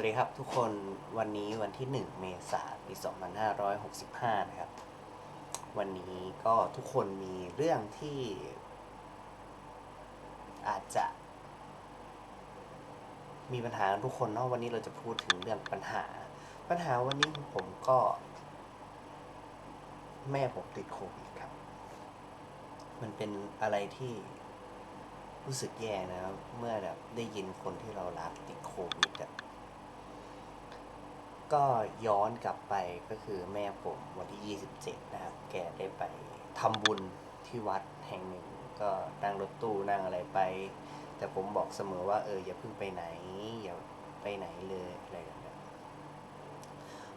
วัสดีครับทุกคนวันนี้วันที่ 1 เมษายนปี 2565 นะครับ วันนี้ก็ทุกคนมีเรื่องที่ อาจจะ มีปัญหาทุกคนเนาะวันนี้เราจะพูดถึงเรื่องปัญหา ปัญหาวันนี้ของผมก็ แม่ผมติดโควิดครับ มันเป็นอะไรที่รู้สึกแย่นะครับ เมื่อแบบได้ยินคนที่เรารักติดโควิดอะ ก็ย้อนกลับไปก็คือแม่ผมวันที่ 27 นะครับ แกได้ไปทำบุญที่วัดแห่งหนึ่ง ก็นั่งรถตู้นั่งอะไรไป แต่ผมบอกเสมอว่าเอออย่าเพิ่งไปไหน อย่าไปไหนเลยอะไรแบบนี้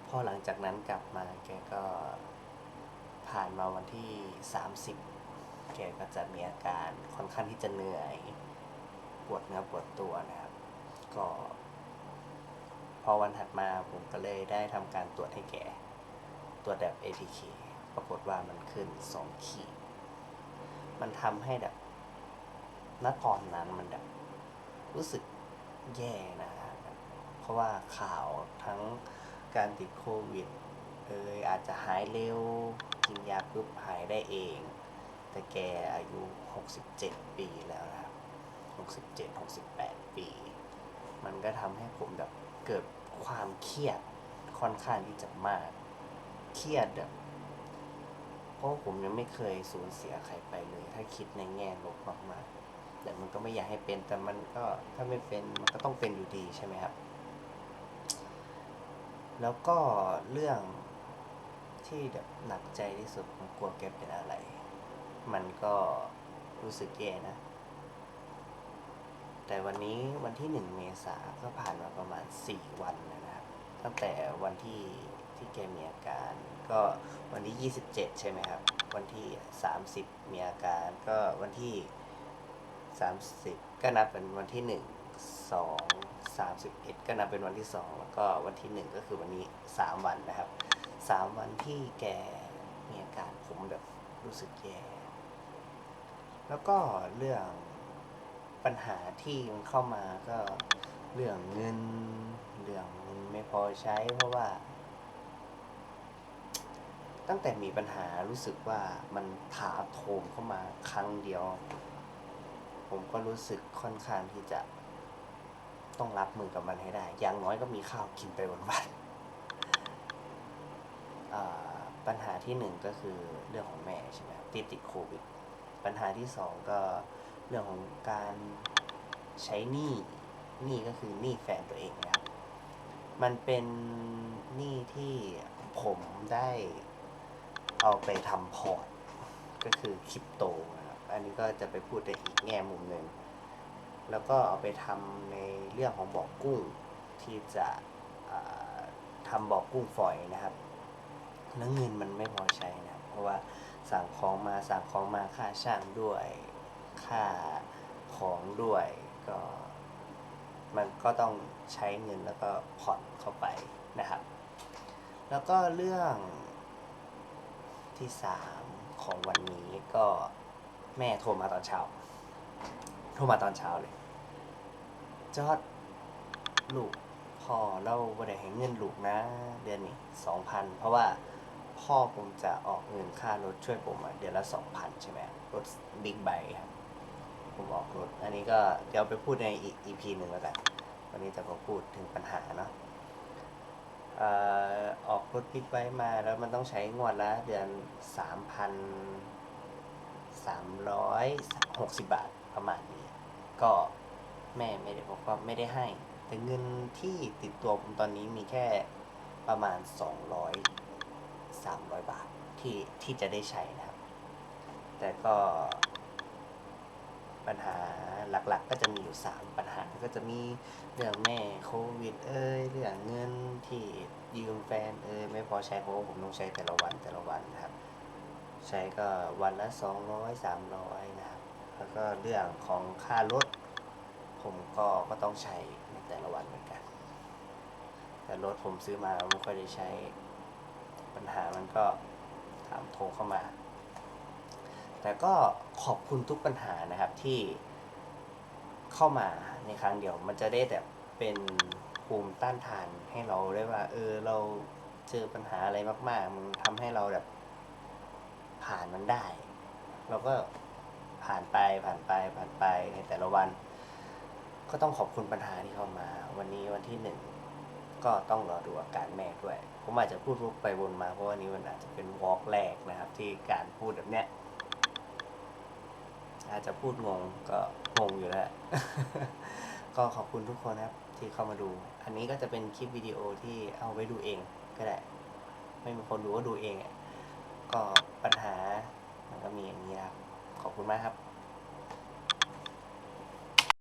พอหลังจากนั้นกลับมาแกก็ผ่านมาวันที่ 30 แกก็จะมีอาการค่อนข้างที่จะเหนื่อย ปวดเนื้อปวดตัวนะครับ ก็ พอวันถัดมาผมก็เลยได้ทำการตรวจให้แกตรวจแบบ ATK ปรากฏว่ามันขึ้น 2 ขีด มันทำให้แบบณตอนนั้นมันแบบรู้สึกแย่นะครับเพราะว่าข่าวทั้งการติดโควิดเอยอาจจะหายเร็ว กินยาปุ๊บหายได้เอง แต่แกอายุ 67 ปีแล้วนะครับ 67 68 ปี มันก็ทำให้ผมแบบเกิดความเครียดค่อนข้างที่จะมาก เครียดแบบเพราะผมยังไม่เคยสูญเสียใครไปเลย ถ้าคิดในแง่ลบมากๆแต่มันก็ไม่อยากให้เป็นแต่มันก็ถ้าไม่เป็นมันก็ต้องเป็นอยู่ดีใช่ไหมครับ แล้วก็เรื่องที่แบบหนักใจที่สุดผมกลัวแกเป็นอะไร มันก็รู้สึกแย่นะ แต่วันนี้วันที่หนึ่งเมษาก็ผ่านมาประมาณสี่วันนะครับ ตั้งแต่วันที่ที่แกมีอาการ ก็วันที่ยี่สิบเจ็ดใช่ไหมครับ วันที่สามสิบมีอาการก็วันที่สามสิบก็นับเป็นวันที่หนึ่งสองสามสิบเอ็ดก็นับเป็นวันที่สองแล้วก็วันที่หนึ่งก็คือวันนี้สามวันนะครับสามวันที่แกมีอาการผมแบบรู้สึกแย่ แล้วก็เรื่อง ปัญหาที่มันเข้ามาก็เรื่องเงินเรื่องเงินไม่พอใช้เพราะว่า ตั้งแต่มีปัญหารู้สึกว่ามันถาโถมเข้ามาครั้งเดียว ผมก็รู้สึกค่อนข้างที่จะต้องรับมือกับมันให้ได้ อย่างน้อยก็มีข้าวกินไปวันๆปัญหาที่หนึ่งก็คือเรื่องของแม่ใช่ไหมที่ติดโควิด ปัญหาที่สองก็ เรื่องของการใช้หนี้หนี้ก็คือหนี้แฟนตัวเองนะครับ มันเป็นหนี้ที่ผมได้เอาไปทำพอร์ต ก็คือคริปโตนะครับ อันนี้ก็จะไปพูดในอีกแง่มุมหนึ่ง แล้วก็เอาไปทำในเรื่องของบ่อกุ้งที่จะอ่าทำบ่อกุ้งฝอยนะครับ แล้วเงินมันไม่พอใช้นะ เพราะว่าสั่งของมาสั่งของมาค่าช่างด้วย ค่าของด้วยก็มันก็ต้องใช้เงินแล้วก็ผ่อนเข้าไปนะครับ แล้วก็เรื่องที่สามของวันนี้ก็แม่โทรมาตอนเช้า โทรมาตอนเช้าเลย จอดลูกพ่อเราบ่ได้ให้เงินลูกนะ เดือนนี้สองพันเพราะว่าพ่อผมจะออกเงินค่ารถช่วยผมเดือนละสองพันใช่ไหมรถบิ๊กไบค์ครับ นนี้ก็เดี๋ยวไปพูดในอีก EP หนึ่งแล้วกัน วันนี้จะมาพูดถึงปัญหาเนาะออออกรถบิ๊กไบค์มาแล้วมันต้องใช้งวดละเดือนสามพันสามร้อยหกสิบบาทประมาณนี้ ก็แม่ไม่ได้บอกว่าไม่ได้ให้ แต่เงินที่ติดตัวผมตอนนี้มีแค่ประมาณสองร้อยสามร้อยบาทที่ที่จะได้ใช้นะครับ แต่ก็ ปัญหาหลักๆ ก็จะมีอยู่ 3 ปัญหาก็จะมีเรื่องแม่โควิด เอ้ยเรื่องเงินที่ยืมแฟนเอ้ยไม่พอใช้เพราะว่าผมต้องใช้แต่ละวันแต่ละวันนะครับ ใช้ก็วันละ 200 300 นะครับ แล้วก็เรื่องของค่ารถผมก็ก็ต้องใช้ในแต่ละวันเหมือนกัน แต่รถผมซื้อมาไม่ค่อยได้ใช้ปัญหามันก็ถามโทรเข้ามา แต่ก็ขอบคุณทุกปัญหานะครับที่เข้ามาในครั้งเดียว มันจะได้แบบเป็นภูมิต้านทานให้เราได้ว่า เออเราเจอปัญหาอะไรมาก ๆ มันทำให้เราแบบผ่านมันได้ เราก็ผ่านไปผ่านไปผ่านไปในแต่ละวัน ก็ต้องขอบคุณปัญหาที่เข้ามา วันนี้วันที่หนึ่งก็ต้องรอดูอาการแม่ด้วย ผมอาจจะพูดวกไปวนมาเพราะวันนี้มันอาจจะเป็นวอล์กแรกนะครับ ที่การพูดแบบเนี้ยาจะพูดงงก็งงอยู่แล้ว ก็ขอบคุณทุกคนนะครับที่เข้ามาดู อันนี้ก็จะเป็นคลิปวิดีโอที่เอาไว้ดูเองก็ได้ ไม่มีคนดูก็ดูเองอะก็ปัญหามันก็มีอย่างนี้ครับ ขอบคุณมากครับ